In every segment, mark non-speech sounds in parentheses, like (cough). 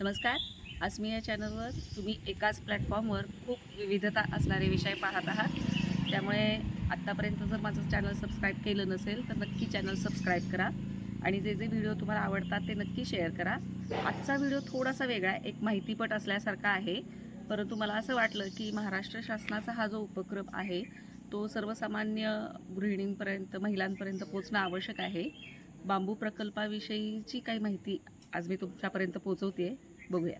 नमस्कार. आज मी या चॅनलवर तुम्ही एकाच प्लॅटफॉर्मवर खूप विविधता असणारे विषय पाहत आहात. त्यामुळे आत्तापर्यंत जर माझं चॅनल सबस्क्राईब केलं नसेल तर नक्की चॅनल सबस्क्राईब करा. आणि जे जे व्हिडिओ तुम्हाला आवडतात ते नक्की शेअर करा. आजचा व्हिडिओ थोडासा वेगळा आहे. एक माहितीपट असल्यासारखा आहे. परंतु मला असं वाटलं की महाराष्ट्र शासनाचा हा जो उपक्रम आहे तो सर्वसामान्य गृहिणींपर्यंत महिलांपर्यंत पोचणं आवश्यक आहे. बांबू प्रकल्पाविषयीची काही माहिती आज मी तुमच्यापर्यंत पोहोचवते बघूया.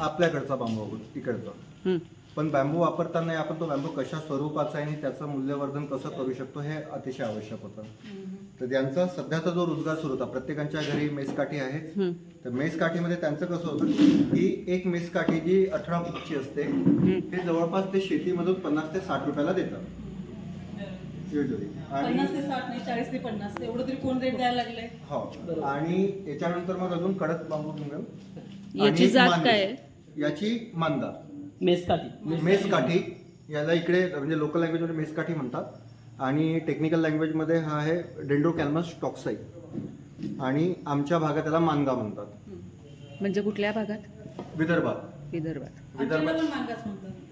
आपल्याकडचा बांबू इकडचा हं. पण बॅम्बू वापरताना आपण तो बॅम्बू कशा स्वरूपाचा आहे आणि त्याचं मूल्यवर्धन कसं करू शकतो हे अतिशय आवश्यक होतं. तर त्यांचा सध्याचा जो रोजगार सुरू होता प्रत्येकाच्या घरी मेसकाठी आहेत हं. तर मेसकाठीमध्ये त्यांचं कसं होतं ही एक मेसकाठी जी अठरा फूटची असते हे. जवळपास ते शेतीमधून पन्नास ते साठ रुपयाला देतात. युजली आणि पन्नास ते साठ नाही चाळीस ते पन्नास एवढं तरी कोण रेट द्यायला लागले हो. आणि याच्यानंतर मग अजून कडक बांबू मिळेल याची जात. काय आहे? याची मांदा. मेसकाठी. मेस काठी याला इकडे म्हणजे लोकल लँग्वेजमध्ये मेस काठी म्हणतात. आणि टेक्निकल लँग्वेजमध्ये हा आहे डेंड्रो कॅल्मस टॉक्साई आणि आमच्या भागात त्याला मानगा म्हणतात. म्हणजे कुठल्या भागात? विदर्भात. विदर्भात. विदर्भात.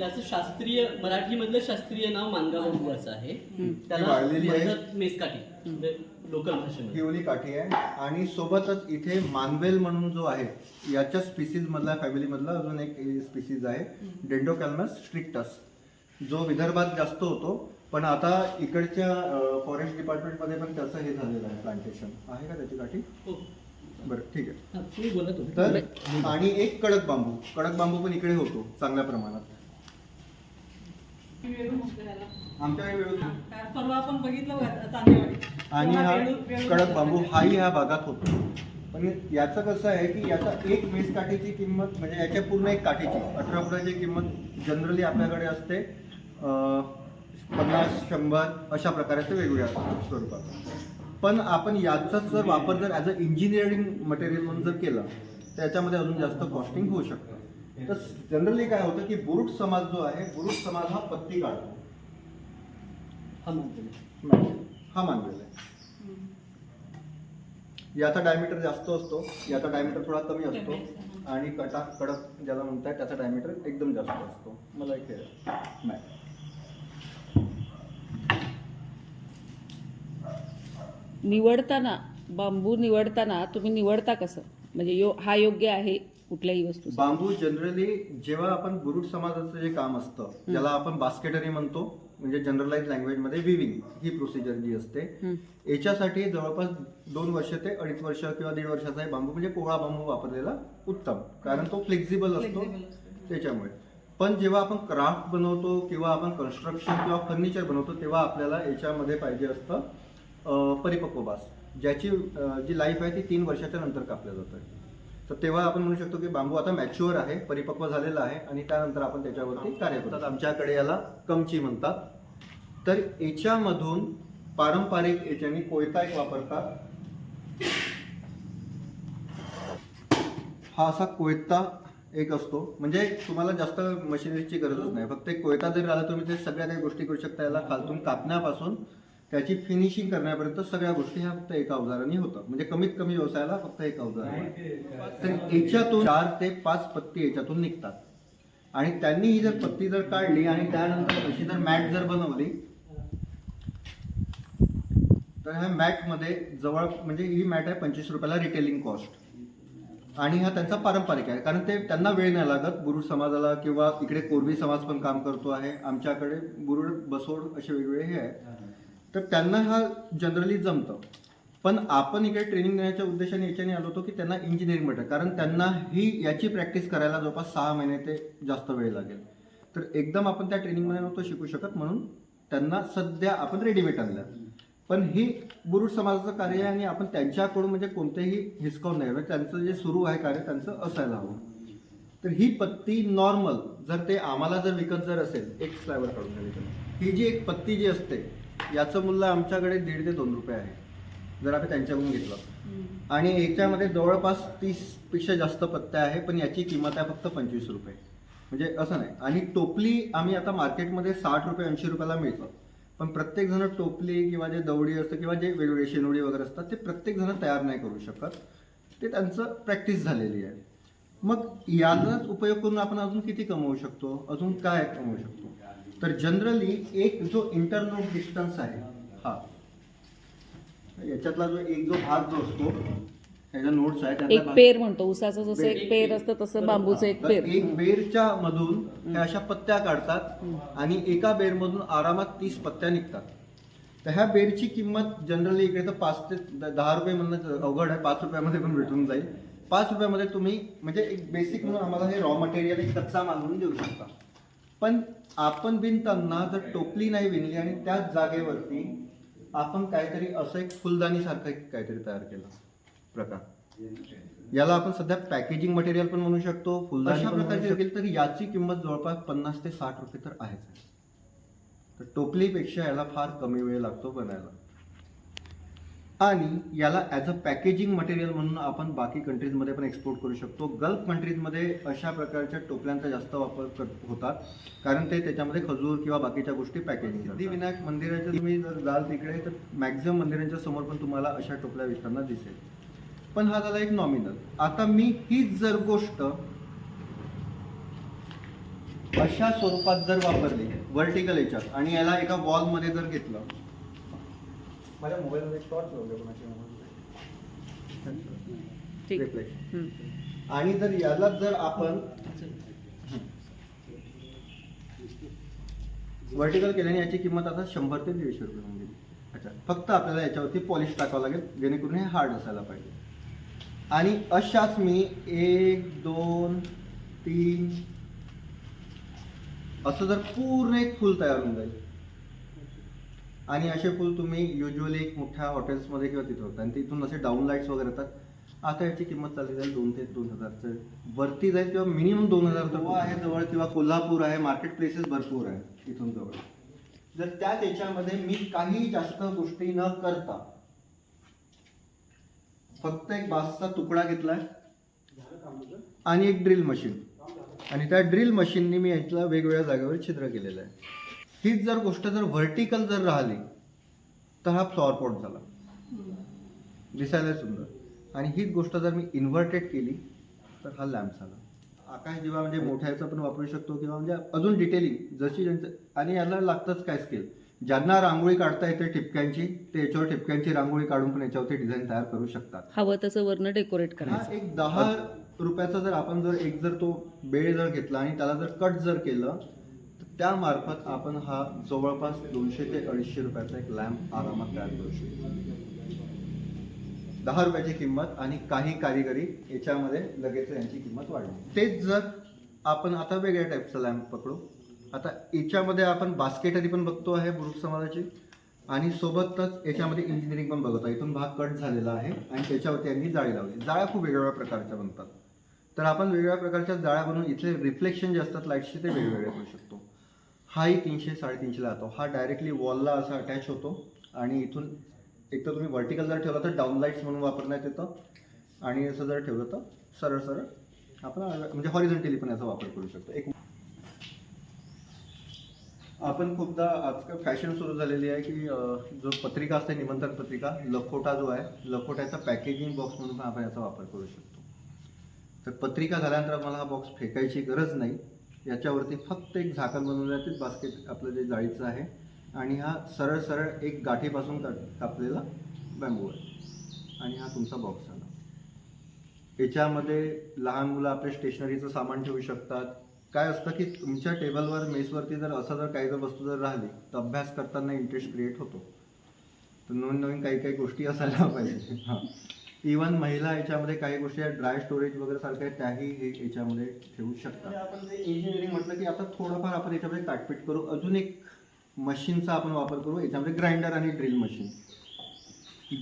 याचं शास्त्रीय मराठीमधलं शास्त्रीय नाव मांगा बांबू असं आहे. हं. त्याला. म्हणतात मेसकाठी म्हणजे लोकल ही भाषेमध्ये ओली काठी आहे. आणि सोबतच इथे मानवेल म्हणून जो आहे याच्या स्पीसीज मधला फॅमिली मधला अजून एक स्पीसीज आहे. डेंडो कॅल्मस स्ट्रिक्टस जो विदर्भात जास्त होतो पण आता इकडच्या फॉरेस्ट डिपार्टमेंटमध्ये पण त्याचं हे झालेलं आहे प्लांटेशन आहे का त्याची काठी? हो. बरं ठीक आहे. तुम्ही बोला तुम्ही. तर आणि एक कडक बांबू. कडक बांबू पण इकडे होतो चांगल्या प्रमाणात. आमच्याकडे वेळू कारण परवा आपण बघितलं होतं चांदेवाडी आणि हा कडक बांबू. हाही ह्या भागात होतो. पण याचं कसं आहे की याचा एक मेस काठीची किंमत म्हणजे याच्या पूर्ण एक काठीची अठरा फुटाची किंमत जनरली आपल्याकडे असते. अं, पन्नास शंभर अशा प्रकारे वेगवेगळ्या स्वरूपात. पण आपण याचाच जर वापर जर ॲज अ इंजिनिअरिंग मटेरियल म्हणून जर केला तर याच्यामध्ये अजून जास्त कॉस्टिंग होऊ शकतं तर जनरली काय होतं की बुरुट समाज जो आहे बुरुट समाज हा पत्ती काढतो हा म्हणतो मी. हा मानलेला आहे. याचा डायमीटर जास्त असतो याचा डायमीटर थोडा कमी असतो आणि कटा कडक ज्याला म्हणताय त्याचा डायमीटर एकदम जास्त असतो मला एक हे आहे. नाही निवडताना बांबू निवडताना तुम्ही निवडता कसं? म्हणजे यो हा योग्य आहे कुठल्याही वस्तू बांबू जनरली जेव्हा आपण बुरुट समाजाचं जे काम असतं ज्याला आपण बास्केटरी म्हणतो म्हणजे जनरलाइज लँग्वेजमध्ये विविंग ही प्रोसिजर जी असते याच्यासाठी जवळपास दोन वर्ष ते अडीच वर्ष किंवा दीड वर्षाचा हे बांबू म्हणजे कोवळा बांबू वापरलेला उत्तम. कारण तो फ्लेक्झिबल असतो. त्याच्यामुळे. पण जेव्हा आपण क्राफ्ट बनवतो किंवा आपण कन्स्ट्रक्शन किंवा फर्निचर बनवतो तेव्हा आपल्याला याच्यामध्ये पाहिजे असतं परिपक्व बास ज्याची जी लाईफ आहे ती तीन वर्षाच्या नंतर कापल्या जातं तर तेव्हा आपण म्हणू शकतो की बांबू आता मॅच्युअर आहे परिपक्व झालेला आहे आणि त्यानंतर आपण त्याच्यावरती कार्य करतात आमच्याकडे याला कमची म्हणतात. तर याच्यामधून पारंपरिक याच्याने कोयता एक वापरतात. हा असा कोयता एक असतो. म्हणजे तुम्हाला जास्त मशिनरीची गरजच नाही. फक्त एक कोयता जरी आला तुम्ही ते सगळ्या काही गोष्टी करू शकता याला खालतून कापण्यापासून त्याची फिनिशिंग करण्यापर्यंत सगळ्या गोष्टी ह्या फक्त एका अवजाराने होतात. म्हणजे कमीत कमी व्यवसायाला फक्त एक अवजार तर याच्यातून चार ते पाच पत्ती याच्यातून निघतात. आणि त्यांनी ही जर पत्ती जर काढली आणि त्यानंतर अशी जर मॅट जर बनवली तर ह्या मॅटमध्ये जवळ म्हणजे ही मॅट आहे पंचवीस रुपयाला रिटेलिंग कॉस्ट आणि हा त्यांचा पारंपरिक आहे. कारण ते त्यांना वेळ नाही लागत. बुरुड समाजाला किंवा इकडे कोरवी समाज पण काम करतो आहे. आमच्याकडे बुरुड बसोड असे वेगवेगळे हे आहेत. तर त्यांना हा जनरली जमतं. पण आपण इकडे ट्रेनिंग देण्याच्या उद्देशाने याच्याने आलो होतो की त्यांना इंजिनिअरिंग भेटेल कारण त्यांना ही याची प्रॅक्टिस करायला जवळपास सहा महिने ते जास्त वेळ लागेल. तर एकदम आपण त्या ट्रेनिंगमध्ये नव्हतो शिकू शकत म्हणून त्यांना सध्या आपण रेडीमेड आणल्या पण ही बुरुड समाजाचं कार्य आहे आणि आपण त्यांच्याकडून म्हणजे कोणतेही हिसकावून नाही म्हणजे त्यांचं जे सुरू आहे कार्य त्यांचं असायला हवं. तर ही पत्ती नॉर्मल जर ते आम्हाला जर विकत जर असेल एक स्लायवर काढून ही जी एक पत्ती जी असते याचं मूल्य आमच्याकडे दीड ते दोन रुपये आहे जर आपण त्यांच्याकडून घेतलं. आणि याच्यामध्ये जवळपास तीसपेक्षा जास्त पत्त्या आहे पण याची किंमत आहे फक्त पंचवीस रुपये. म्हणजे असं नाही. आणि टोपली आम्ही आता मार्केटमध्ये साठ रुपये ऐंशी रुपयाला मिळतं. पण प्रत्येक जण टोपली किंवा जे दवडी असतं किंवा जे वेगवेगळे शेनोडी वगैरे असतात ते प्रत्येक जण तयार नाही करू शकत. ते त्यांचं प्रॅक्टिस झालेली आहे. मग याचाच उपयोग करून आपण अजून किती कमवू शकतो? अजून काय कमवू शकतो? तर जनरली एक जो इंटरनोट डिस्टन्स आहे हा. याच्यातला जो एक जो भाग जो असतो त्याच्या नोट्स आहे त्यातला एक पेर म्हणतो उसाचं जसं. एक पेर असतं तसं बांबूचं एक पेर. एक बेरच्या मधून ह्या अशा पत्त्या काढतात आणि एका बेरमधून आरामात तीस पत्त्या निघतात. तर ह्या बेरची किंमत जनरली इकडे तर पाच ते दहा रुपये म्हणणं अवघड आहे पाच रुपयामध्ये पण भेटून जाईल. पाच रुपयामध्ये तुम्ही म्हणजे एक बेसिक म्हणून आम्हाला हे रॉ मटेरियल एक कच्चा माल म्हणून देऊ शकता. पण आपण विणताना जर टोपली नाही विणली आणि त्याच जागेवरती आपण काहीतरी असं एक फुलदाणी सारखं एक काहीतरी तयार केलं. प्रकार. याला आपण सध्या पॅकेजिंग मटेरियल पण म्हणू शकतो फुलदाणी प्रकारची तर याची किंमत जवळपास पन्नास ते साठ रुपये तर आहेच. आहे. तर टोपलीपेक्षा याला फार कमी वेळ लागतो बनायला. आणि याला ॲज अ पॅकेजिंग मटेरियल म्हणून आपण बाकी कंट्रीजमध्ये पण एक्सपोर्ट करू शकतो. गल्फ कंट्रीजमध्ये अशा प्रकारच्या टोपल्यांचा जास्त वापर होतात. कारण ते त्याच्यामध्ये खजूर किंवा बाकीच्या गोष्टी पॅकेजिंग सिद्धिविनायक मंदिराच्या तुम्ही जर जाल तिकडे तर मॅक्झिमम मंदिरांच्या समोर पण तुम्हाला अशा टोपल्या विकताना दिसेल. पण हा झाला एक नॉमिनल आता मी हीच जर गोष्ट अशा स्वरूपात जर वापरली व्हर्टिकल याच्यात आणि याला एका वॉलमध्ये जर घेतलं माझ्या मोबाईलमध्ये टॉर्च लावले कोणाच्या. आणि जर याला जर आपण व्हर्टिकल केल्याने याची किंमत आता शंभर ते दीडशे रुपये होऊन गेली. अच्छा फक्त आपल्याला याच्यावरती पॉलिश टाकावं लागेल जेणेकरून हे हार्ड असायला पाहिजे. आणि अशाच मी एक दोन तीन असं जर पूर्ण एक फुल तयार होऊन जाईल आणि असे फुल तुम्ही युजली एक मोठ्या हॉटेल्समध्ये किंवा तिथे होतात आणि तिथून असे डाऊन लाईट्स वगैरे येतात. आता याची किंमत चालली जाईल दोन ते दोन हजारचं. वरती जाईल किंवा मिनिमम दोन हजार गोवा आहे जवळ किंवा कोल्हापूर आहे मार्केट प्लेसेस भरपूर आहे इथून जवळ. जर त्याच याच्यामध्ये मी काही जास्त गोष्टी न करता फक्त एक बासचा तुकडा घेतलाय आणि एक ड्रिल मशीन आणि त्या ड्रिल मशीननी मी यातल्या वेगवेगळ्या जागेवर छिद्र केलेलं आहे. हीच जर गोष्ट जर व्हर्टिकल जर राहिली तर हा फ्लॉवर पॉट झाला. दिसायला सुंदर. आणि हीच गोष्ट जर मी इन्व्हर्टेड केली तर हा लॅम्प झाला. आकाश दिवा म्हणजे मोठ्याचं पण वापरू शकतो किंवा म्हणजे अजून डिटेलिंग जशी ज्यांचं आणि याला लागतंच काय स्किल ज्यांना रांगोळी काढता येते ठिपक्यांची ते याच्यावर ठिपक्यांची रांगोळी काढून पण याच्यावरती डिझाइन तयार करू शकतात. हवं तसं वरनं डेकोरेट करायचं. एक दहा रुपयाचा जर आपण जर एक जर तो बेळ जर घेतला आणि त्याला जर कट जर केलं त्यामार्फत आपण हा जवळपास दोनशे ते अडीचशे रुपयाचा एक लॅम्प आरामात तयार करू शकतो. दहा रुपयाची किंमत आणि काही कारिगरी याच्यामध्ये लगेच यांची किंमत वाढली. तेच जर आपण आता वेगळ्या टाईपचा लॅम्प पकडू. आता याच्यामध्ये आपण बास्केटरी पण बघतो आहे बुरुक समाजाची. आणि सोबतच याच्यामध्ये इंजिनिअरिंग पण बघत आहे. इथून भाग कट झालेला आहे आणि त्याच्यावरती यांनी जाळी लावली. जाळ्या खूप वेगवेगळ्या प्रकारच्या बनतात. तर आपण वेगवेगळ्या प्रकारच्या जाळ्या बनवून इथले रिफ्लेक्शन जे असतात लाईटचे ते वेगवेगळे करू शकतो. हाही तीनशे साडेतीनशेला जातो. हा डायरेक्टली वॉलला असा अटॅच होतो. आणि इथून एक तर तुम्ही व्हर्टिकल जर ठेवला तर डाऊन लाईट्स म्हणून वापरण्यात येतं. आणि असं जर ठेवलं तर सरळ सरळ आपण म्हणजे हॉरिझॉन्टली पण याचा वापर करू शकतो. एक आपण खूपदा आजकाल फॅशन सुरू झालेली आहे की जो पत्रिका असते निमंत्रण पत्रिका लखोटा जो आहे लखोट्याचा पॅकेजिंग बॉक्स म्हणून पण आपण याचा वापर करू शकतो. तर पत्रिका झाल्यानंतर मला हा बॉक्स फेकायची गरज नाही. याच्यावरती फक्त एक झाकण बनवलं जाते बास्केट आपलं जे जाळीचं आहे. आणि हा सरळ सरळ एक गाठीपासून काप कापलेला बॅम्बू आहे. आणि हा तुमचा बॉक्स आला याच्यामध्ये लहान मुलं आपले स्टेशनरीचं सामान ठेवू शकतात. काय असतं की तुमच्या टेबलवर मेसवरती जर असं जर काही जर वस्तू जर राहिली तर अभ्यास करताना इंटरेस्ट क्रिएट होतो. तर नवीन नवीन काही काही गोष्टी असायला (laughs) पाहिजे. हां. इवन महिला याच्यामध्ये काही गोष्टी ड्राय स्टोरेज वगैरे सारख्या त्याही हे याच्यामध्ये ठेवू शकतात. आपण जे इंजिनिअरिंग म्हटलं की आता थोडंफार आपण याच्यामध्ये काटपीट करू. अजून एक मशीनचा आपण वापर करू याच्यामध्ये ग्राइंडर आणि ड्रिल मशीन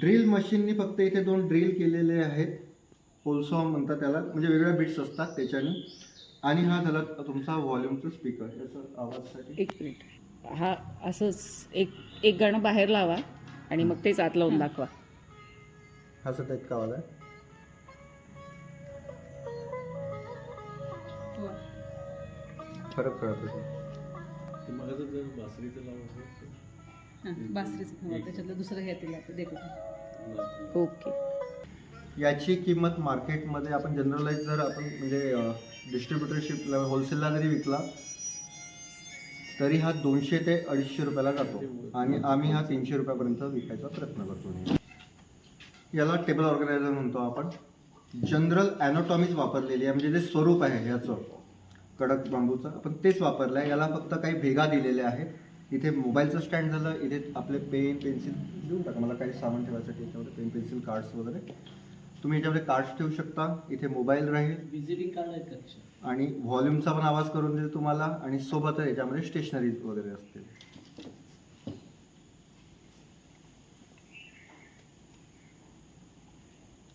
ड्रिल मशीननी फक्त इथे दोन ड्रिल केलेले आहेत. होलसॉम म्हणतात त्याला. म्हणजे वेगवेगळ्या बिट्स असतात त्याच्यानी. आणि हा झाला तुमचा व्हॉल्यूमचा स्पीकर याचा आवाजसाठी. एक मिनिट. हा असंच एक एक गाणं बाहेर लावा आणि मग तेच आत लावून दाखवा. हा सध्या इतका आवाज आहे. हो. फरक कळत हां, बासरीचं त्याच्यातलं दुसरं घेतील आता. देखो. ओके. याची किंमत मार्केटमध्ये आपण जनरलाइज जर आपण म्हणजे डिस्ट्रीब्युटरशिपला होलसेलला जरी विकला तरी हा दोनशे ते अडीचशे रुपयाला जातो. आणि आम्ही हा तीनशे रुपयापर्यंत विकायचा प्रयत्न करतो. याला टेबल ऑर्गनायझर म्हणतो आपण. जनरल ॲनॉटॉमीज वापरलेली आहे. म्हणजे जे स्वरूप आहे ह्याचं कडक बांबूचं. आपण तेच वापरलं आहे याला फक्त काही भेगा दिलेल्या आहेत. इथे मोबाईलचं स्टँड झालं. इथे आपले पेन पेन्सिल देऊन टाका. मला काही सामान ठेवायसाठी याच्यामध्ये पेन पेन्सिल कार्ड्स वगैरे. तुम्ही याच्यामध्ये कार्ड्स ठेवू शकता. इथे मोबाईल राहील. व्हिजिटिंग कार्ड आहेत? आणि व्हॉल्यूमचा पण आवाज करून देईल तुम्हाला. आणि सोबतच याच्यामध्ये स्टेशनरीज वगैरे असतील.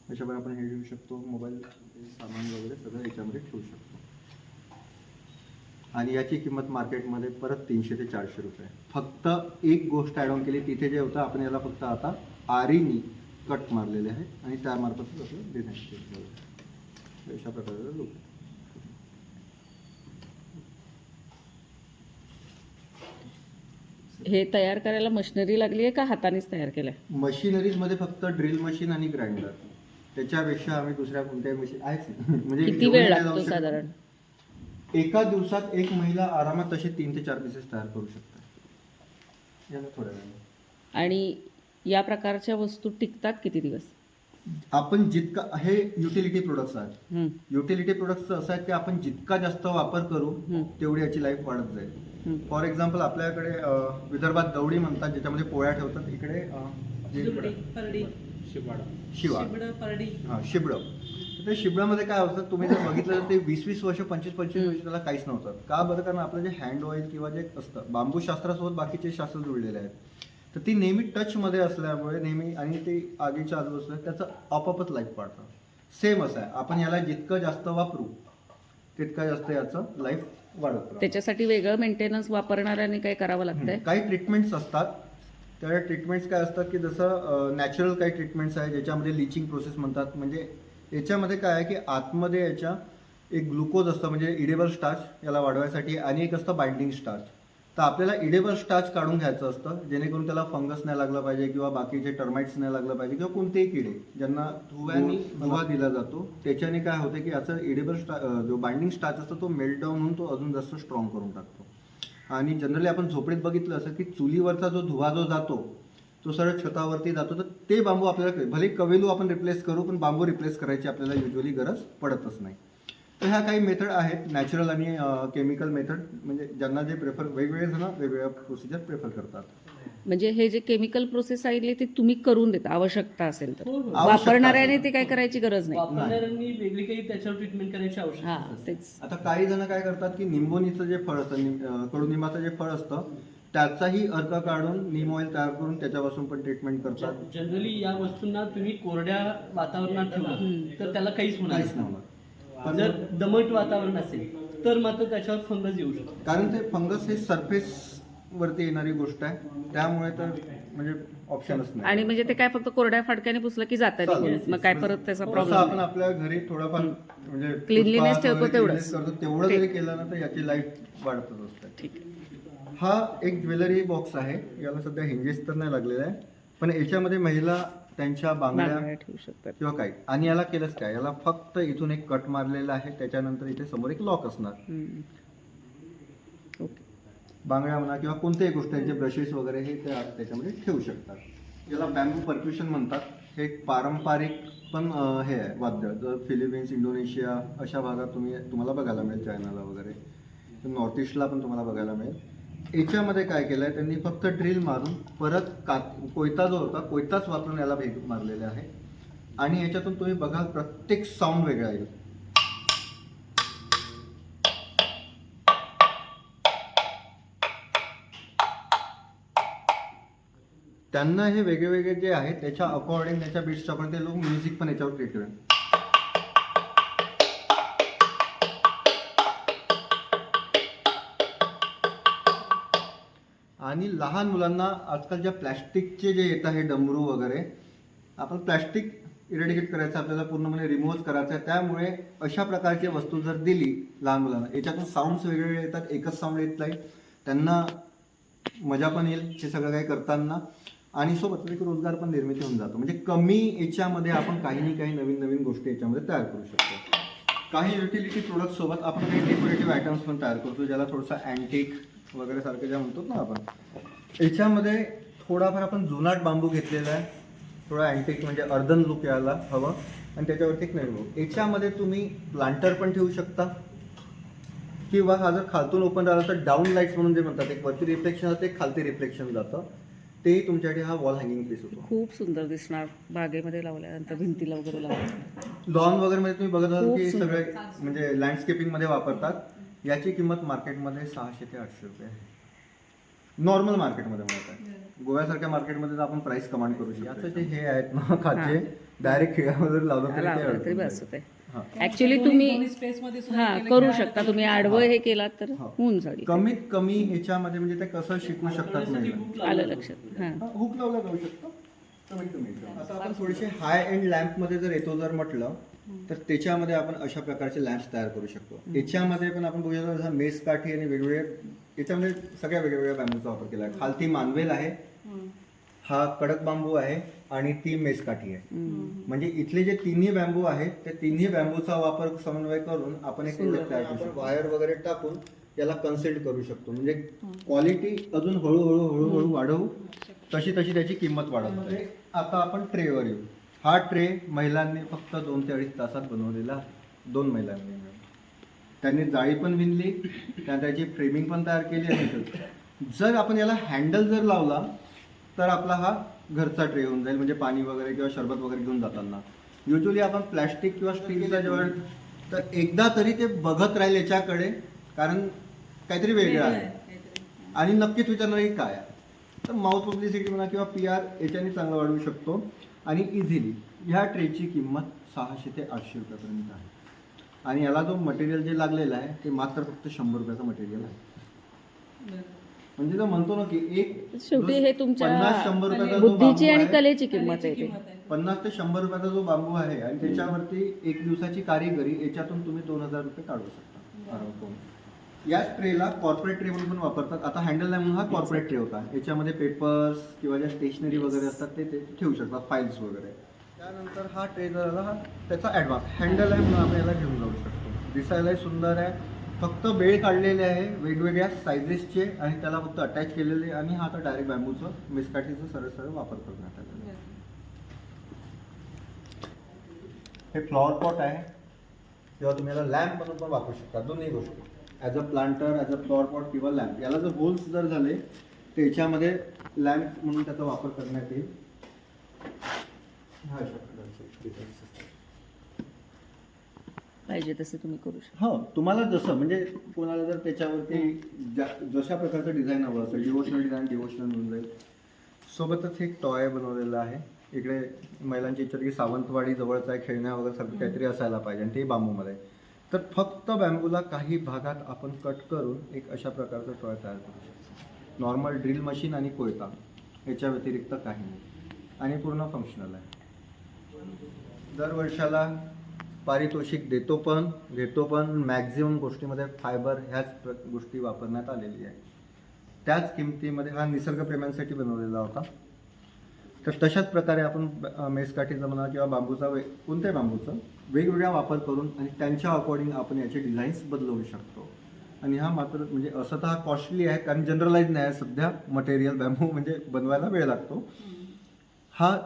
याच्यामध्ये आपण हे घेऊ शकतो. मोबाईल सामान वगैरे सगळं याच्यामध्ये ठेवू शकतो. आणि याची किंमत मार्केटमध्ये परत तीनशे ते चारशे रुपये. फक्त एक गोष्ट ॲड ऑन केली तिथे जे होतं आपण याला फक्त आता आरीनी कट मारलेले आहे. आणि त्यामार्फतच आपलं डिझाईन केलं. अशा प्रकारचा लुक हे तयार करायला मशिनरी लागली आहे का हातानेच तयार केलंय? मशिनरीजमध्ये फक्त ड्रिल मशीन आणि ग्राइंडर त्याच्यापेक्षा आम्ही दुसऱ्या कोणत्याही मशीन आहेच नाही. म्हणजे किती एवढं वेळ जाऊ लागतो शकत. साधारण? एका दिवसात एक महिला आरामात तसे तीन ते चार पीसेस तयार करू शकते याला थोड्या वेळ आणि या प्रकारच्या वस्तू टिकतात किती दिवस? आपण जितका हे युटिलिटी प्रोडक्ट्स आहेत. हम्म, युटिलिटी प्रोडक्ट्स असं आहे की आपण जितका जास्त वापर करू हम्म, तेवढी याची लाईफ वाढत जाईल. हम्म. फॉर एक्झाम्पल आपल्याकडे अं, विदर्भात दवडी म्हणतात ज्याच्यामध्ये पोळ्या ठेवतात इकडे अं, जे- दुबडी परडी. शिवाड शिबड परडी. हा शिबडं तर ते शिबडामध्ये काय होतं तुम्ही जर बघितलं तर ते वीस वीस वर्ष पंचवीस पंचवीस वर्ष त्याला काहीच नव्हतं. का बरं? कारण आपलं जे हँड ऑइल किंवा जे असतं बांबू शास्त्रासोबत बाकीचे शास्त्र जुळलेले आहेत तर ती नेहमी टचमध्ये असल्यामुळे नेहमी आणि ते आगीच्या आजू असल्या त्याचं आपोआपच लाईफ वाढतं सेम असं आहे. आपण याला जितकं जास्त वापरू तितकं जास्त याचं लाईफ वाढत राहतं. त्याच्यासाठी वेगळं मेंटेनन्स वापरणाऱ्याने काय करावं लागतंय? हं. काही ट्रीटमेंट्स असतात त्या ट्रीटमेंट्स काय असतात की जसं नॅचरल काही ट्रीटमेंट्स आहे ज्याच्यामध्ये लिचिंग प्रोसेस म्हणतात. म्हणजे याच्यामध्ये काय आहे की आतमध्ये याच्या एक ग्लुकोज असतं म्हणजे इडेबल स्टार्च याला वाढवायसाठी आणि एक असतं बाइंडिंग स्टार्च तर आपल्याला इडेबल स्टार्च काढून घ्यायचं असतं जेणेकरून त्याला फंगस नाही लागला पाहिजे किंवा बाकीचे टर्माइट्स नाही लागलं पाहिजे किंवा कोणतेही किडे ज्यांना धुव्याने- धुवा दिला जातो. त्याच्याने काय होते की याचं इडेबल स्टा जो बाइंडिंग स्टार्च असतो तो मेल्ट डाऊन होऊन तो अजून जास्त स्ट्रॉंग करून टाकतो. आणि जनरली आपण झोपडीत बघितलं असं की चुलीवरचा जो धुवा जो जातो तो सरळ छतावरती जातो तर ते बांबू आपल्याला भले कवेलू आपण रिप्लेस करू पण बांबू रिप्लेस करायची आपल्याला युजली गरज पडतच नाही. तर ह्या काही मेथड आहेत नॅचरल आणि केमिकल मेथड म्हणजे ज्यांना जे प्रेफर वेगवेगळे जण वेगवेगळ्या प्रोसिजर प्रेफर करतात. म्हणजे हे जे केमिकल प्रोसेस सांगितली ते तुम्ही करून देता आवश्यकता असेल तर. हो, हो. वापरणाऱ्याने. ते काय करायची गरज नाही. वापरणाऱ्यांनी वेगळी काही त्याच्यावर ट्रीटमेंट करायची हा आवश्यकता आता काही जण काय करतात की निंबोनीचं जे फळ असतं कडुनिंबाचं जे फळ असतं त्याचाही अर्क काढून निम ऑइल तयार करून त्याच्यापासून पण ट्रीटमेंट करतात. जनरली या वस्तूंना तुम्ही कोरड्या वातावरणात ठेवला तर त्याला काहीच. होणार पण जर दमट वातावरण असेल तर मात्र त्याच्यावर फंगस येऊ शकतो. कारण ते फंगस हे सरफेस वरती येणारी गोष्ट आहे. त्यामुळे तर म्हणजे ऑप्शनच नाही. आणि म्हणजे ते काय फक्त कोरड्या फाडक्याने पुसलं की जातं चालेल. निघून. मग काय परत त्याचा प्रॉब्लेम आपण आपल्या घरी थोडंफार म्हणजे Cleanliness पुष्पहार ठेवतो वगैरे तेवढंच. cleanliness करतो तेवढं. जरी केलं ना तर याची लाईफ वाढतच असते. ठीक हा एक ज्वेलरी बॉक्स आहे. याला सध्या हिंजेस तर नाही लागलेला आहे. पण याच्यामध्ये महिला त्यांच्या बांगड्या बांगड्या ठेवू शकतात. किंवा काय. आणि याला केलंच काय? याला फक्त इथून एक कट मारलेला आहे. त्याच्यानंतर इथे समोर एक लॉक असणार. हम्म. ओके. बांगड्या म्हणा किंवा कोणत्याही गोष्टींचे ब्रशेस वगैरे हे त्या त्याच्यामध्ये ठेवू शकतात. याला बॅम्बू पर्क्युशन म्हणतात. हे एक पारंपरिक पण हे आहे वाद्य. जर फिलिपिन्स इंडोनेशिया अशा भागात तुम्ही तुम्हाला बघायला मिळेल चायनाला वगैरे. नॉर्थ ईस्टला पण तुम्हाला बघायला मिळेल. याच्यामध्ये काय केलं आहे त्यांनी फक्त ड्रिल मारून परत का कोयता जो होता कोयताच वापरून याला भेट मारलेले आहे. आणि याच्यातून तुम्ही बघाल प्रत्येक साऊंड वेगळा येईल. त्यांना हे वेगवेगळे जे आहेत त्याच्या अकॉर्डिंग त्याच्या बीट्सच्या अकॉर्डिंग ते लोक म्युझिक पण याच्यावर क्रिएट करेल आणि लहान मुलांना आजकालच्या प्लॅस्टिकचे जे येत आहे डमरू वगैरे आपण प्लॅस्टिक इरेडिकेट करायचं आपल्याला पूर्ण म्हणजे रिमूव्ह करायचं आहे त्यामुळे अशा प्रकारची वस्तू जर दिली लहान मुलांना याच्यातून साऊंड्स वेगवेगळे येतात एकच साऊंड येत नाही. त्यांना मजा पण येईल हे सगळं काही करताना. आणि सोबतच एक रोजगार पण निर्मिती होऊन जातो. म्हणजे कमी याच्यामध्ये आपण काही ना काही नवीन नवीन गोष्टी याच्यामध्ये तयार करू शकतो. काही युटिलिटी प्रोडक्ट सोबत आपण काही डेकोरेटिव्ह आयटम्स पण तयार करतो ज्याला थोडंसं अँटिक वगैरे सारखं ज्या म्हणतो ना आपण. याच्यामध्ये थोडाफार आपण जुनाट बांबू घेतलेला आहे. थोडा अँटिक म्हणजे अर्धन लुक यायला हवं. आणि त्याच्यावरती एक नवीन लुक याच्यामध्ये तुम्ही प्लांटर पण ठेवू शकता. किंवा हा जर खालतून ओपन राहिला तर डाऊन लाईट्स म्हणून जे म्हणतात एक वरती रिफ्लेक्शन जातं एक खालती रिफ्लेक्शन जातं. तेही तुमच्यासाठी हा वॉल हँगिंग पीस होतो. खूप सुंदर दिसणार. बागेमध्ये लावल्यानंतर भिंतीला वगैरे लॉन वगैरे मध्ये तुम्ही बघत असाल खूप की सुंदर. सगळे म्हणजे लँडस्केपिंगमध्ये वापरतात. याची किंमत मार्केटमध्ये सहाशे ते आठशे रुपये आहे. नॉर्मल मार्केटमध्ये मिळत आहे. गोव्यासारख्या मार्केटमध्ये आपण प्राइस कमांड करू शकतो याचं जे हे आहेत ना खाचे डायरेक्ट खिळ्यामध्ये लावलं तरी ते लावलं तरी अडकून बस जाईल. होते हा. ऍक्च्युली तुम्ही हा करू शकता. तुम्ही आडवं हे. केलात तर हो. होऊन जाईल. कमीत कमी याच्यामध्ये म्हणजे ते कसं शिकू शकतात आलं लक्षात. हा. हुक लावला जाऊ शकतो. कमीत कमी आता आपण थोडेसे हाय एंड लॅम्पमध्ये जर येतो जर म्हटलं तर त्याच्यामध्ये आपण अशा प्रकारचे लॅम्प्स तयार करू शकतो. याच्यामध्ये पण आपण बघू शकतो जसं मेस काठी आणि वेगवेगळे याच्यामध्ये सगळ्या वेगवेगळ्या बांबूचा वापर केला आहे. खालती मानवेल आहे. हा कडक बांबू आहे आणि ती मेस काठी आहे म्हणजे इथले जे तिन्ही बॅम्बू आहेत त्या तिन्ही बॅम्बूचा वापर समन्वय करून आपण एक product तयार करू शकतो. वायर वगैरे टाकून याला कन्सेल्ट करू शकतो. म्हणजे क्वालिटी अजून हळूहळू हळूहळू वाढवू. तशी तशी त्याची किंमत वाढत जाते आता आपण ट्रेवर येऊ. हा ट्रे महिलांनी फक्त दोन ते अडीच तासात बनवलेला आहे. दोन महिलांनी. त्यांनी जाळी पण विणली त्या त्याची फ्रेमिंग पण तयार केली आणि. जर आपण याला हँडल जर लावला तर आपला हा घरचा ट्रे होऊन जाईल म्हणजे पाणी वगैरे किंवा सरबत वगैरे घेऊन जाताना. युजली आपण प्लॅस्टिक किंवा स्टीलचा जेव्हा तर एकदा तरी ते बघत राहील याच्याकडे कारण काहीतरी वेगळं आहे. आणि नक्कीच विचारणार की काय आहे. तर माउथ पब्लिसिटी म्हणा किंवा पी आर याच्याने चांगलं वाढवू शकतो. आणि इझिली ह्या ट्रेची किंमत सहाशे ते आठशे रुपयापर्यंत आहे. आणि याला जो मटेरियल जे लागलेलं आहे ते मात्र फक्त शंभर रुपयाचं मटेरियल आहे. म्हणजे जो म्हणतो ना की एक शेवटी हे तुमच्या पन्नास शंभर रुपयाचा जो बुद्धीची बांबू आणि आहे, कलेची किंमत आहे ते. पन्नास ते शंभर रुपयाचा जो बांबू आहे आणि त्याच्यावरती एक दिवसाची कारिगरी याच्यातून तुम्ही दोन हजार रुपये काढू शकता. याच ट्रेला कॉर्पोरेट ट्रे म्हणून पण वापरतात. आता हँडल नाही म्हणून हा कॉर्पोरेट ट्रे होता. याच्यामध्ये पेपर्स किंवा ज्या स्टेशनरी वगैरे असतात ते ते ठेवू शकतात फाईल्स वगैरे. त्यानंतर हा ट्रे जर आला हा त्याचा ॲडव्हान्स हँडल आहे म्हणून आपण याला घेऊन जाऊ. शकतो दिसायलाही सुंदर आहे. फक्त बेळ काढलेले आहे वेगवेगळ्या सायझेसचे आणि त्याला फक्त अटॅच केलेले आणि हा आता डायरेक्ट बॅम्बूचं मिसकाठीचं सरळ सरळ वापर करण्यात आलेला हे फ्लॉवर पॉट आहे. किंवा तुम्ही याला लॅम्प म्हणून पण वापरू शकता. दोन्ही गोष्टी. As a planter as a flower pot किंवा लॅम्प याला जर होल्स जर झाले तर याच्यामध्ये लॅम्प म्हणून त्याचा वापर करण्यात येईल. हा अशा प्रकारचे designs असतात. पाहिजे तसे तुम्ही करू शकता. हो तुम्हाला जसं म्हणजे कोणाला जर त्याच्यावरती ज्या- जशा प्रकारचं डिझाईन हवं असेल डिवोशनल डिझाईन डिवोशनल होऊन जाईल. सोबतच एक टॉय बनवलेलं आहे. इकडे महिलांची इच्छा होती की सावंतवाडी जवळचा आहे खेळण्या वगैरे सारखं काहीतरी असायला पाहिजे आणि ते बांबूमध्ये. आहे. तर फक्त बॅम्बूला काही भागात आपण कट करून एक अशा प्रकारचं टॉय तयार करू शकतो. नॉर्मल ड्रिल मशीन आणि कोयता याच्या व्यतिरिक्त काही नाही. आणि पूर्ण फंक्शनल आहे. दर वर्षाला पारितोषिक देतो पण घेतो पण मॅक्झिमम गोष्टीमध्ये फायबर ह्याच प्र गोष्टी वापरण्यात आलेली आहे. त्याच किमतीमध्ये हा निसर्गप्रेम्यांसाठी बनवलेला होता. तर तशाच प्रकारे आपण मेसकाठीचं म्हणा किंवा बांबूचा वे कोणत्याही बांबूचं वेगवेगळा वापर करून आणि त्यांच्या अकॉर्डिंग आपण याचे डिझाईन्स बदलवू शकतो. आणि हा मात्र म्हणजे असं तर हा कॉस्टली आहे कारण जनरलाइज नाही आहे. सध्या मटेरियल बॅम्बू म्हणजे बनवायला वेळ लागतो. हा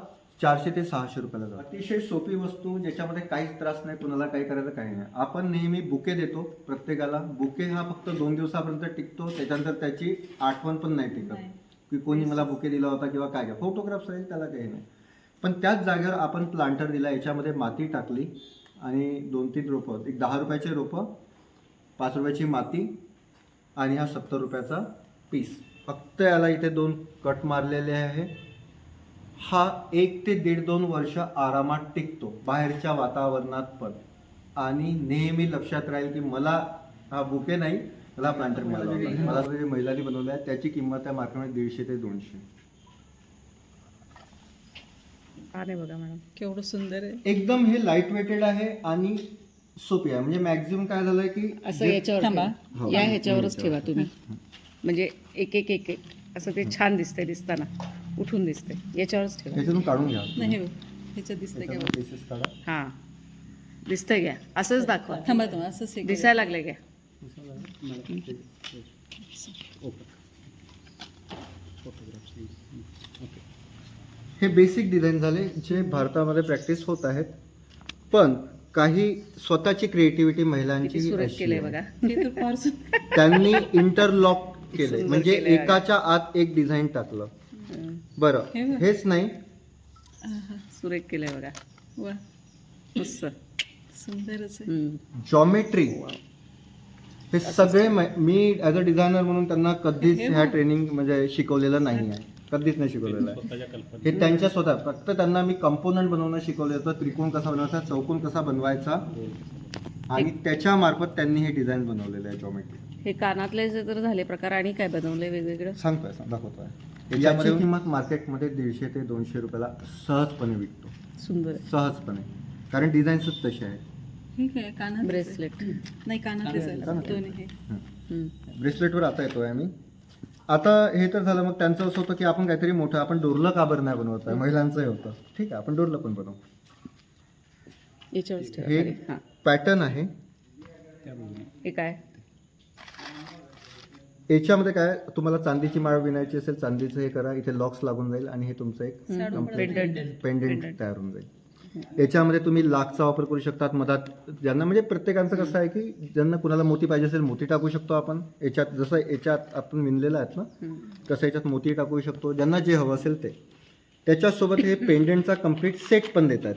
चारशे ते सहाशे रुपयाला जातो. अतिशय सोपी वस्तू ज्याच्यामध्ये काहीच त्रास नाही कुणाला काही करायचं काही नाही. आपण नेहमी बुके देतो प्रत्येकाला. बुके हा फक्त दोन दिवसापर्यंत टिकतो त्याच्यानंतर त्याची आठवण पण नाही टिकत. की कोणी मला बुके दिला होता किंवा काय काय. फोटोग्राफ्स राहील त्याला काही नाही. पण त्याच जागेवर आपण प्लांटर दिला याच्यामध्ये माती टाकली आणि दोन तीन रोपं एक दहा रुपयाचे रोपं पाच रुपयाची माती आणि हा सत्तर रुपयाचा पीस फक्त याला इथे दोन कट मारलेले आहे. हा एक ते दीड दोन वर्ष आरामात टिकतो बाहेरच्या वातावरणात पण आणि नेहमी लक्षात राहील की मला हा बुके नाही मला प्लांटर मिळाला होता. मला जे महिलांनी बनवलं आहे त्याची किंमत आहे मार्केटमध्ये दीडशे ते दोनशे अरे बघा मॅडम केवढं सुंदर आहे एकदम हे लाइट वेटेड आहे आणि सोपी आहे म्हणजे मॅक्झिमम काय झालंय की असं जे- याच्यावर थांबा. ठेवा. हो. या ह्याच्यावरच ठेवा तुम्ही म्हणजे एक एक एक एक असं ते छान दिसतंय दिसताना उठून दिसते. याच्यावरच ठेवा. त्याच्यातून काढून घ्या. नाही हो. ह्याच्यात दिसतंय का? काढा. हां. दिसतंय घ्या. असंच दाखवा. थांबा थांबा असंच हे करूया. दिसायला लागले घ्या. हे बेसिक डिझाईन झाले जे भारतामध्ये प्रॅक्टिस होत आहेत. पण काही स्वतःची क्रिएटिव्हिटी महिलांची किती सुरेख अशी केलंय आहे. बघा. हे तर फार सुंदर. त्यांनी इंटरलॉक केले सुंदर म्हणजे केलंय. एकाच्या आत एक डिझाईन टाकलं. बरं. हे. हेच नाही. सुरेख केलंय बघा. वा मस्त. सुंदरच आहे. जॉमेट्री हे सगळे म- ॲज अ डिझायनर म्हणून त्यांना कधीच हे ह्या. ट्रेनिंग म्हणजे शिकवलेलं नाही आहे. कधीच नाही शिकवलेलं आहे. हे त्यांच्या स्वतः फक्त त्यांना मी कंपोनंट बनवणं शिकवलं होतं त्रिकोण कसा बनवायचा चौकोन कसा बनवायचा आणि त्याच्या मार्फत त्यांनी हे डिझाईन बनवलेलं आहे जॉमेट्री हे कानातले जे तर झाले प्रकार आणि काय बनवले वेगवेगळं? सांगतोय सांग- दाखवतोय. याची किंमत मार्केटमध्ये दीडशे ते दोनशे रुपयाला सहजपणे विकतो. सुंदर. आहे सहजपणे. कारण डिझाईन्सच तसे आहेत. हे कानात ब्रेसलेट. नाही कानात दिसेल दोन्ही हे. हं. ब्रेसलेटवर आता येतोय आम्ही. आता हे तर झालं मग त्यांचं असं होतं की आपण काहीतरी मोठं आपण डोरलं का बरं नाही बनवत आहे. महिलांचंही होतं. ठीक आहे आपण डोरलं पण बनवू. याच्यावरच ठेवा हे. हां. पॅटर्न आहे. हे काय? याच्यामध्ये काय तुम्हाला चांदीची माळ विणायची असेल चांदीचं हे करा इथे लॉक्स लागून जाईल आणि हे तुमचं एक पेंडंट पेंडेंट तयार होऊन जाईल. याच्यामध्ये तुम्ही लाखचा वापर करू शकतात मधात ज्यांना म्हणजे प्रत्येकाचं कसं आहे की ज्यांना कुणाला मोती पाहिजे असेल मोती टाकू शकतो आपण. याच्यात जसं याच्यात आपण विणलेलं आहेत ना तसं याच्यात मोती टाकू शकतो. ज्यांना जे हवं असेल ते. त्याच्यासोबत हे पेंडेंटचा कंप्लीट सेट पण देतात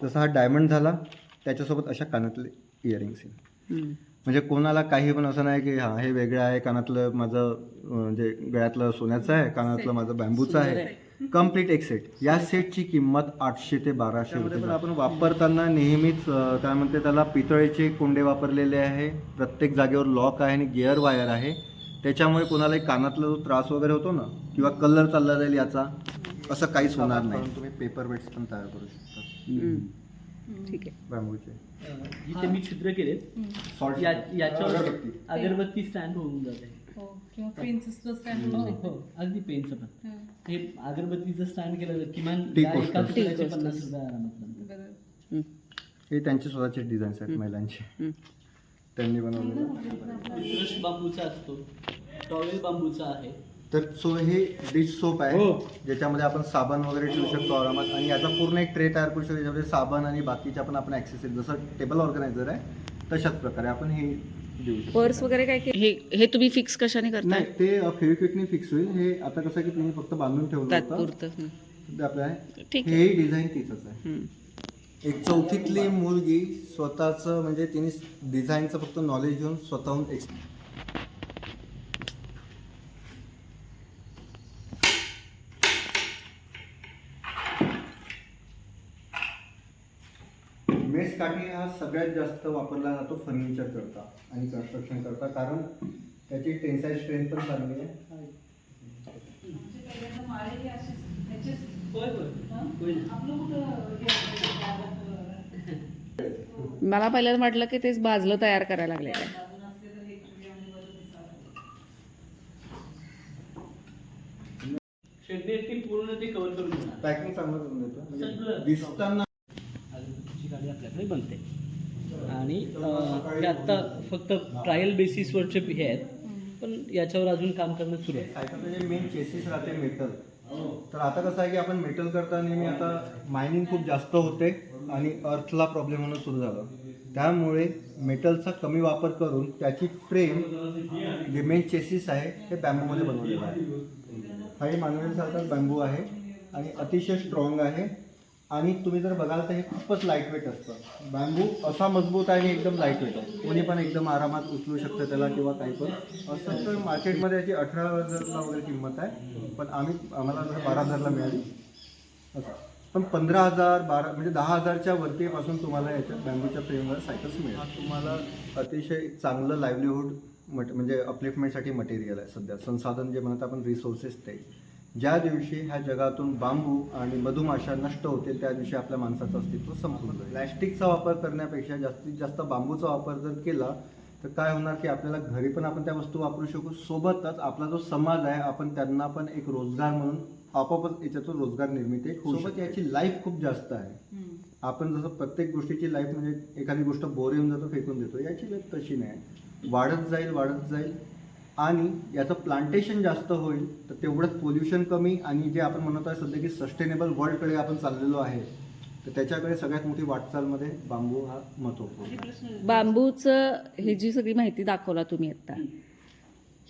जसा हा डायमंड झाला त्याच्यासोबत अशा कानातले इयरिंग्स येईल म्हणजे कोणाला काही पण असं नाही की हां हे वेगळं आहे कानातलं माझं म्हणजे गळ्यातलं सोन्याचं आहे कानातलं माझं बँबूचं आहे. कंप्लीट एक सेट या सेटची किंमत आठशे ते बाराशे रुपये पण आपण वापरताना नेहमीच काय म्हणते त्याला पितळेचे कोंडे वापरलेले आहे. प्रत्येक जागेवर लॉक आहे आणि गिअर वायर आहे. त्याच्यामुळे कोणालाही कानातला जो त्रास वगैरे होतो ना किंवा कलर चालला जाईल याचा असं काहीच होणार नाही. तुम्ही पेपर वेट्स पण तयार करू शकता. ठीक आहे. बँबूचे. इथे मी छिद्र केले सॉल्ट या याच्यावर अगरबत्ती. अगरबत्ती. स्टँड होऊन जाते. हो किंवा पेन्सिल स्टँड हो हो अगदी पेनचं पण. हे अगरबत्तीचं स्टँड केलं तर किमान टी या तुकड्याचे पन्नास रुपये आरामात बनतात. हं. हे त्यांचे स्वतःचे डिझाईन्स आहेत महिलांचे. त्यांनी बनवलेलं. ब्रश बांबूचा असतो. टॉवेल बांबूचा आहे. तर सो हे डिश सोप आहे हो. ज्याच्यामध्ये आपण साबण वगैरे ठेवू शकतो आरामात. आणि याचा पूर्ण एक ट्रे तयार करू शकतो ज्याच्यामध्ये साबण आणि बाकीच्या पण आपण ॲक्सेसरी जसं टेबल ऑर्गनायझर आहे तशाच प्रकारे आपण हे देऊ शकतो. पर्स वगैरे काय हे हे तुम्ही फिक्स कशाने करताय? नाही ते फेविक्विकने फिक्स होईल. हे आता कसं की तुम्ही फक्त बांधून ठेवलं होतं. तात्पुरतं. हं. ते आपलं आहे. ठीक आहे. हेही डिझाईन तीच आहे. हं. एक चौथीतली मुलगी स्वतःचं म्हणजे तिने डिझाईनचं फक्त नॉलेज घेऊन स्वतःहून एक्स मेस काठी हा सगळ्यात जास्त वापरला जातो फर्निचर करता आणि कन्स्ट्रक्शन करता. कारण त्याची टेन्साईल स्ट्रेंथ पण चांगली आहे. मला पहिल्यांदा वाटलं की तेच बाजलं तयार करायला लागले. पूर्ण ते कव्हर करून पॅकिंग चांगलं करून देतो. म्हणजे दिसताना आपल्याकडे बनते. आणि अं, हे आत्ता फक्त ट्रायल बेसिसवरचे हे आहेत पण याच्यावर अजून काम करणं सुरू आहे. सायकलचं जे मेन चेसिस राहते मेटल तर आता कसं आहे की आपण मेटल करता नेहमी आता मायनिंग खूप जास्त होते आणि अर्थला प्रॉब्लेम होणं सुरू झालं. त्यामुळे मेटलचा कमी वापर करून त्याची फ्रेम जे मेन चेसिस आहे ते बॅम्बूमध्ये बनवलेलं आहे. हा मानवेलसारखा बॅम्बू आहे आणि अतिशय स्ट्रॉंग आहे. आणि तुम्ही जर बघाल तर हे खूपच लाइट वेट असतं. बांबू असा मजबूत आहे आणि एकदम लाइट वेट आहे. कोणी पण एकदम आरामात उचलू शकतं त्याला किंवा काही पण. असं तर मार्केटमध्ये याची अठरा हजारला वगैरे किंमत आहे. पण आम्ही आम्हाला जर बारा हजारला मिळाली असं. पण पंधरा हजार बारा म्हणजे दहा हजारच्या वरतीपासून तुम्हाला याच्या बँबूच्या फ्रेमवर सायकल्स मिळेल. तुम्हाला अतिशय चांगलं लाईव्हलीहूड मट म्हणजे अपलिफ्टमेंटसाठी मटेरियल आहे सध्या. संसाधन जे म्हणत आपण रिसोर्सेस ते. ज्या दिवशी ह्या जगातून बांबू आणि मधुमाशा नष्ट होते त्या दिवशी आपल्या माणसाचं अस्तित्व संपून जाईल प्लॅस्टिकचा वापर करण्यापेक्षा जास्तीत जास्त बांबूचा वापर जर केला तर काय होणार की आपल्याला घरी पण आपण त्या वस्तू वापरू शकू. सोबतच आपला जो समाज आहे आपण त्यांना पण एक रोजगार म्हणून आपोआपच याच्यातून रोजगार निर्मिती सोबत याची लाईफ खूप जास्त आहे. आपण जसं प्रत्येक गोष्टीची लाईफ म्हणजे एखादी गोष्ट बोर येऊन जातो फेकून देतो याची लाईफ तशी नाही. वाढत जाईल वाढत जाईल. आणि याचं प्लांटेशन जास्त होईल तर तेवढंच पोल्युशन कमी आणि जे आपण म्हणत आहे सध्या की सस्टेनेबल वर्ल्डकडे आपण चाललेलो आहे तर त्याच्याकडे सगळ्यात मोठी वाटचालमध्ये बांबू हा महत्त्वपूर्ण बांबूचं हे जी सगळी माहिती दाखवला तुम्ही आता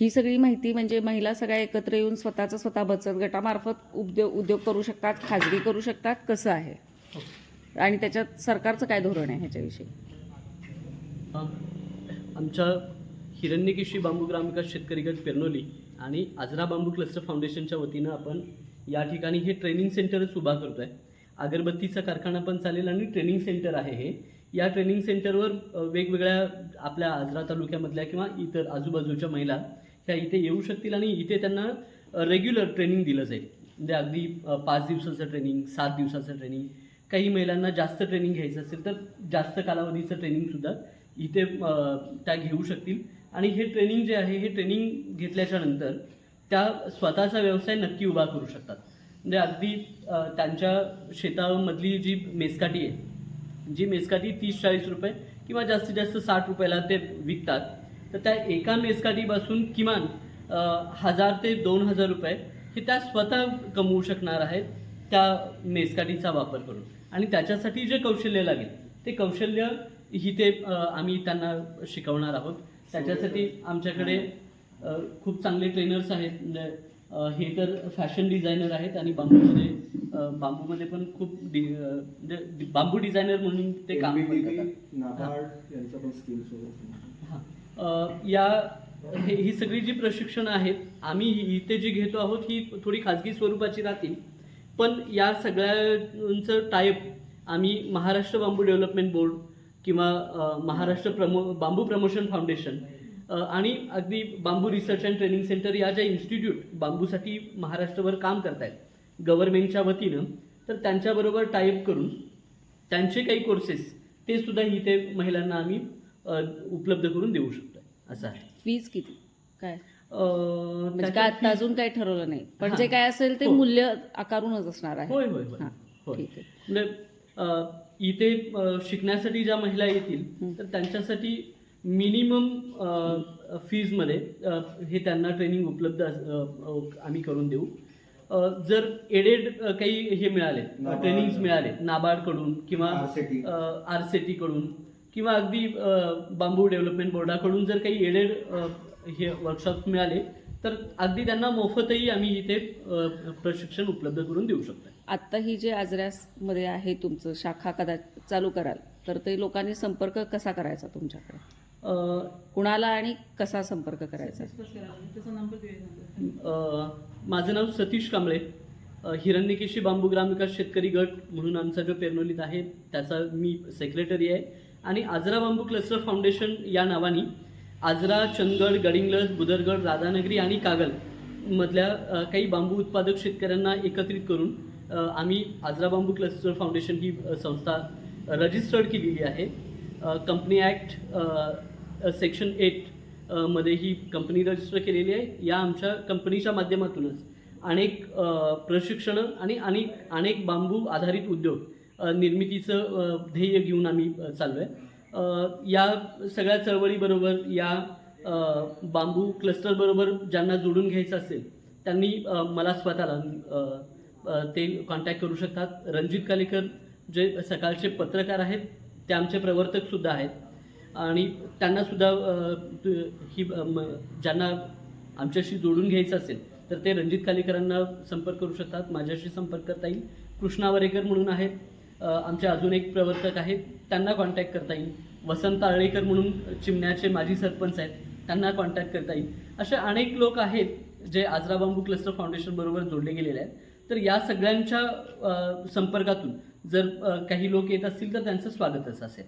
ही सगळी माहिती म्हणजे महिला सगळ्या एकत्र येऊन स्वतःचं स्वतः बचत गटामार्फत उद्योग उद्योग करू शकतात खाजगी करू शकतात कसं आहे? आणि त्याच्यात सरकारचं काय धोरण आहे ह्याच्याविषयी? आमच्या हिरण्यकेशी बांबू ग्रामविकास शेतकरी गट पेरनोली आणि आजरा बांबू क्लस्टर फाउंडेशनच्या वतीनं आपण या ठिकाणी हे ट्रेनिंग सेंटरच उभा करतो आहे अगरबत्तीचा कारखाना पण चालेल आणि ट्रेनिंग सेंटर आहे हे. या ट्रेनिंग सेंटरवर वेगवेगळ्या आपल्या आजरा तालुक्यामधल्या किंवा इतर आजूबाजूच्या महिला ह्या इथे येऊ शकतील आणि इथे त्यांना रेग्युलर ट्रेनिंग दिलं जाईल. म्हणजे अगदी पाच दिवसाचं ट्रेनिंग सात दिवसाचं ट्रेनिंग काही महिलांना जास्त ट्रेनिंग घ्यायचं असेल तर जास्त कालावधीचं ट्रेनिंगसुद्धा इथे त्या घेऊ शकतील. आणि हे ट्रेनिंग जे आहे हे ट्रेनिंग घेतल्याच्या नंतर त्या स्वतःचा व्यवसाय नक्की उभा करू शकतात. म्हणजे अगदी त्यांच्या शेतामधली जी मेसकाठी आहे जी मेसकाठी तीस चाळीस रुपये किंवा जास्तीत जास्त साठ रुपयाला ते विकतात तर त्या एका मेसकाठीपासून किमान हजार ते दोन हजार रुपये हे त्या स्वतः कमवू शकणार आहेत त्या मेसकाठीचा वापर करून. आणि त्याच्यासाठी जे कौशल्य लागेल ते कौशल्य ही ते आम्ही त्यांना शिकवणार आहोत. त्याच्यासाठी आमच्याकडे खूप चांगले ट्रेनर्स आहेत. म्हणजे हे तर फॅशन डिझायनर आहेत आणि बांबूमध्ये बांबूमध्ये पण खूप डि म्हणजे बांबू डिझायनर म्हणून ते काम करतात. हां. या हे ही सगळी जी प्रशिक्षणं आहेत आम्ही इथे जी घेतो आहोत ही थोडी खाजगी स्वरूपाची राहतील. पण या सगळ्यांचं टाईप आम्ही महाराष्ट्र बांबू डेव्हलपमेंट बोर्ड किंवा Maharashtra promo bamboo promotion foundation आणि अगदी bamboo research and training centre या ज्या इन्स्टिट्यूट बांबूसाठी महाराष्ट्रभर काम करतायत गव्हर्नमेंटच्या वतीनं तर त्यांच्याबरोबर टाईप करून त्यांचे काही कोर्सेस ते सुद्धा इथे महिलांना आम्ही उपलब्ध करून देऊ शकतो असं आहे. फीज किती? काय? म्हणजे काय आता अजून काही ठरवलं नाही पण. जे काय असेल ते हो. मूल्य आकारूनच असणार आहे. होय होय होय. ठीक आहे. म्हणजे इथे शिकण्यासाठी ज्या महिला येतील. तर त्यांच्यासाठी मिनिमम फीजमध्ये हे त्यांना ट्रेनिंग उपलब्ध आम्ही करून देऊ जर एडेड काही हे मिळाले. ट्रेनिंग्स मिळाले नाबार्डकडून किंवा. आर सी टीकडून किंवा अगदी बांबू डेव्हलपमेंट बोर्डाकडून जर काही एडेड हे वर्कशॉप मिळाले तर अगदी त्यांना मोफतही आम्ही इथे प्रशिक्षण उपलब्ध करून देऊ शकतो आत्ता ही जे आजऱ्यामध्ये आहे तुमचं शाखा कदाचित चालू कराल तर ते लोकांनी संपर्क कसा करायचा तुमच्याकडे? कुणाला आणि कसा संपर्क करायचा? अ, माझं नाव सतीश कांबळे. हिरण्यकेशी बांबू ग्रामविकास शेतकरी गट म्हणून आमचा जो पेरनोलीत आहे त्याचा मी सेक्रेटरी आहे. आणि आजरा बांबू क्लस्टर फाउंडेशन या नावाने आजरा चंदगड गडिंग्लज बुदरगड राधानगरी आणि कागल मधल्या काही बांबू उत्पादक शेतकऱ्यांना एकत्रित करून आम्ही आजरा बांबू क्लस्टर फाउंडेशन ही संस्था रजिस्टर्ड केलेली आहे. कंपनी ॲक्ट सेक्शन एटमध्ये ही कंपनी रजिस्टर केलेली आहे. या आमच्या कंपनीच्या माध्यमातूनच अनेक प्रशिक्षण प्रशिक्षणं आणि अनेक अनेक बांबू आधारित उद्योग निर्मितीचं ध्येय घेऊन आम्ही चाललो आहे या सगळ्या चळवळीबरोबर या बांबू क्लस्टरबरोबर ज्यांना जोडून घ्यायचं असेल त्यांनी मला स्वतःला ते कॉन्टॅक्ट करू शकतात. रणजित कालेकर जे सकाळचे पत्रकार आहेत ते आमचे प्रवर्तकसुद्धा आहेत. आणि त्यांनासुद्धा ही ज्यांना आमच्याशी जोडून घ्यायचं असेल तर ते रणजित कालेकरांना संपर्क करू शकतात. माझ्याशी संपर्क करता येईल. कृष्णा वरेकर म्हणून आहेत. आमचे अजून एक प्रवर्तक आहेत. त्यांना कॉन्टॅक्ट करता येईल. वसंत आळेकर म्हणून चिमण्याचे माजी सरपंच आहेत. त्यांना कॉन्टॅक्ट करता येईल. असे अनेक लोक आहेत जे आजरा बांबू क्लस्टर फाउंडेशनबरोबर जोडले गेलेले आहेत. तर या सगळ्यांच्या संपर्कातून जर काही लोक येत असतील तर त्यांचं स्वागतच असेल.